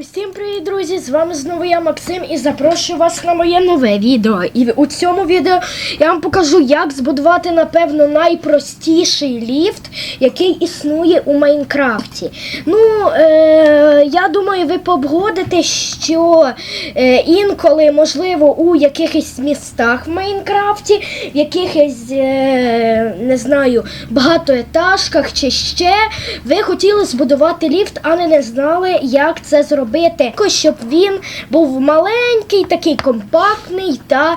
Усім привіт, друзі! З вами знову я Максим і запрошую вас на моє нове відео. І у цьому відео я вам покажу, як збудувати, напевно, найпростіший ліфт, який існує у Майнкрафті. Ну, е- я думаю, ви погодите, що е- інколи, можливо, у якихось містах в Майнкрафті, в якихось, е- не знаю, багатоетажках чи ще, ви хотіли збудувати ліфт, але не знали, як це зробити. Також, Щоб він був маленький, такий компактний та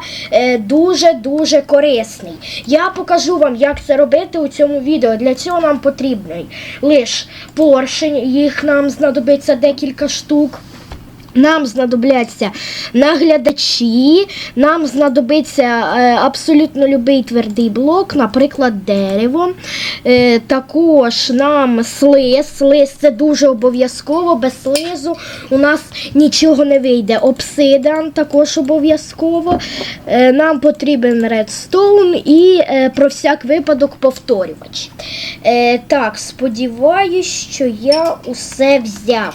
дуже-дуже корисний. Я покажу вам, як це робити у цьому відео. Для цього нам потрібний лише поршень, їх нам знадобиться декілька штук. Нам знадобляться наглядачі, нам знадобиться е, абсолютно любий твердий блок, наприклад, дерево. Е, також нам слиз. Слиз це дуже обов'язково. Без слизу у нас нічого не вийде. Обсидіан також обов'язково. Е, нам потрібен редстоун і про всяк випадок повторювач. Так, сподіваюсь, що я усе взяв.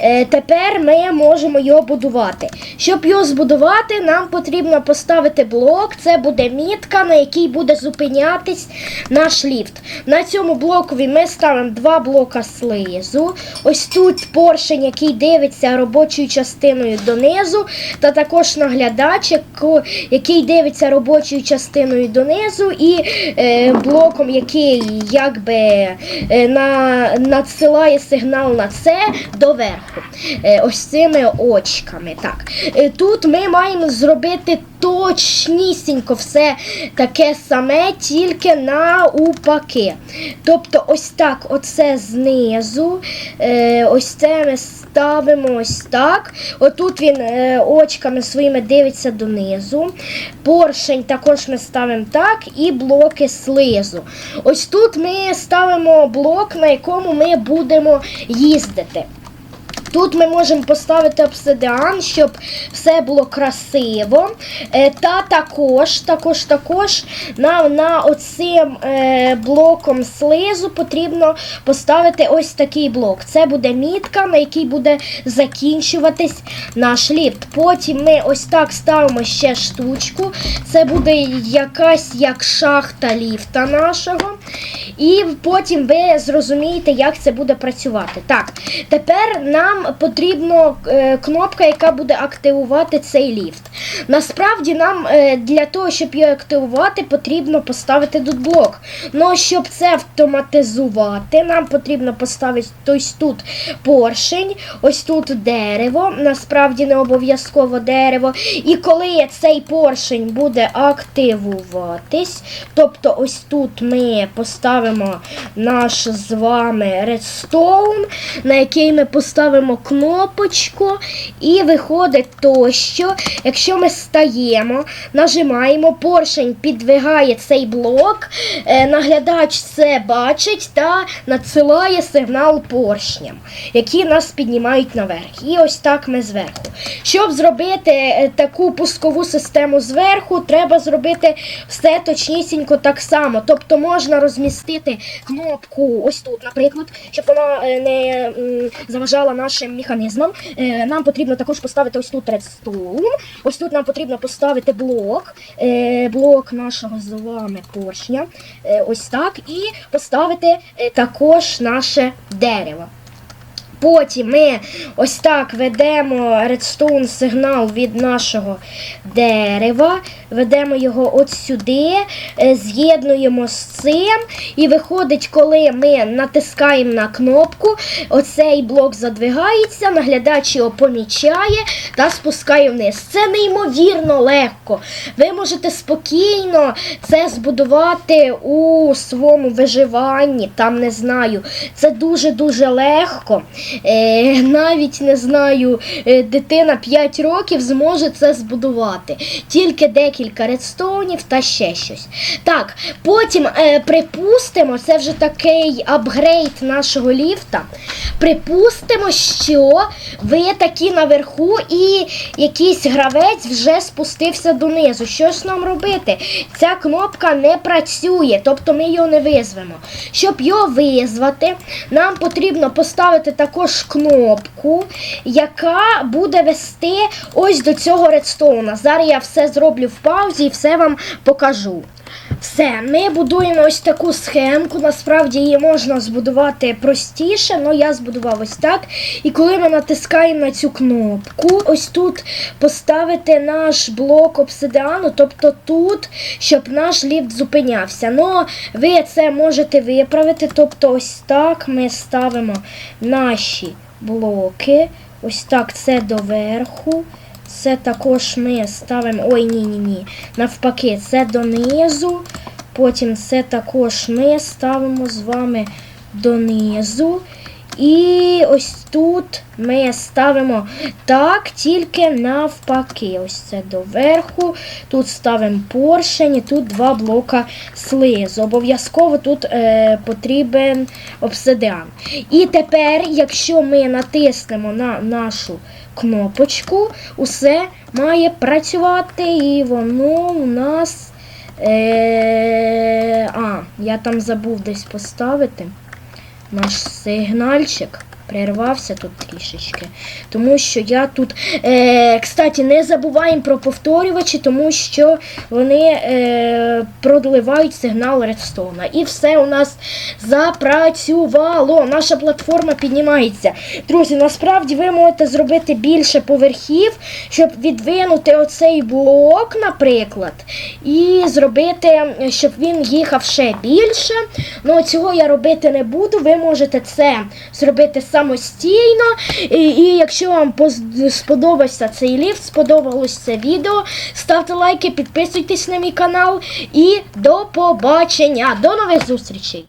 Е, тепер ми можемо його будувати. Щоб його збудувати, нам потрібно поставити блок. Це буде мітка, на якій буде зупинятись наш ліфт. На цьому блокові ми ставимо два блока слизу. Ось тут поршень, який дивиться робочою частиною донизу, та також наглядач, який дивиться робочою частиною донизу, і е, блоком, який якби е, на, надсилає сигнал на це доверху. Е, ось цими очками. Так. Е, тут ми маємо зробити точнісінько все таке саме, тільки наупаки. Тобто, ось так, оце знизу. Е, ось це ми ставимо ось так. Отут він очками своїми дивиться донизу. Поршень також ми ставимо так, і блоки слизу. Ось тут ми ставимо блок, на якому ми будемо їздити. Тут ми можемо поставити обсидіан, щоб все було красиво. Е, та також, також, також на, на оцим е, блоком слизу потрібно поставити ось такий блок. Це буде мітка, на якій буде закінчуватись наш ліфт. Потім ми ось так ставимо ще штучку. Це буде якась як шахта ліфта нашого. І потім ви зрозумієте, як це буде працювати. Так, тепер нам потрібна е, кнопка, яка буде активувати цей ліфт. Насправді нам е, для того, щоб її активувати, потрібно поставити тут блок. Ну, щоб це автоматизувати, нам потрібно поставити ось тут поршень, ось тут дерево. Насправді не обов'язково дерево. І коли цей поршень буде активуватись, тобто ось тут ми поставимо наш з вами редстоун, на який ми поставимо кнопочку, і виходить то, що якщо ми стаємо, нажимаємо, поршень підвигає цей блок, е, наглядач це бачить та надсилає сигнал поршням, які нас піднімають наверх. І ось так ми зверху. Щоб зробити е, таку пускову систему зверху, треба зробити все точнісінько так само. Тобто можна розмістити кнопку ось тут, наприклад, щоб вона е, не заважала нашим механізмам. Е, Нам потрібно також поставити ось тут редстоун. Ось тут нам потрібно поставити блок, е, блок нашого з вами поршня. Ось так. І поставити також наше дерево. Потім ми ось так ведемо редстоун сигнал від нашого дерева, ведемо його от сюди, е, з'єднуємо з цим. І виходить, коли ми натискаємо на кнопку, оцей блок задвигається, наглядач його помічає та спускає вниз. Це неймовірно легко. Ви можете спокійно це збудувати у своєму виживанні, там не знаю. Це дуже-дуже легко. Е, навіть не знаю, е, дитина 5 років зможе це збудувати. Тільки декілька редстоунів та ще щось. Так, потім е, припустимо, це вже такий апгрейд нашого ліфта. Припустимо, що ви такі наверху, і якийсь гравець вже спустився донизу. Що ж нам робити? Ця кнопка не працює, тобто ми його не визвемо. Щоб його визвати, нам потрібно поставити також кнопку, яка буде вести ось до цього редстоуна. Зараз я все зроблю в паузі і все вам покажу. Все, ми будуємо ось таку схемку. Насправді її можна збудувати простіше, але я збудував ось так. І коли ми натискаємо на цю кнопку, ось тут поставити наш блок обсидіану, тобто тут, щоб наш ліфт зупинявся. Ну, ви це можете виправити. Тобто, ось так ми ставимо наші блоки. Ось так це доверху. Це також ми ставимо. Ой, ні, ні, ні. Навпаки, це донизу. Потім це також ми ставимо з вами донизу. І ось тут ми ставимо так, тільки навпаки. Ось це доверху. Тут ставимо поршень, і тут два блока слизу. Обов'язково тут е, потрібен обсидіан. І тепер, якщо ми натиснемо на нашу кнопочку, усе має працювати, і воно у нас. Е, а, я там забув десь поставити. Наш сигнальчик прервався тут трішечки. Тому що я тут. Е, кстати, не забуваємо про повторювачі, тому що вони е, продливають сигнал редстоуна. І все у нас запрацювало. Наша платформа піднімається. Друзі, насправді ви можете зробити більше поверхів, щоб відвинути оцей блок, наприклад, і зробити, щоб він їхав ще більше. Ну, цього я робити не буду. Ви можете це зробити самостійно. І, і якщо вам сподобався цей ліфт, сподобалось це відео, ставте лайки, підписуйтесь на мій канал і до побачення. До нових зустрічей!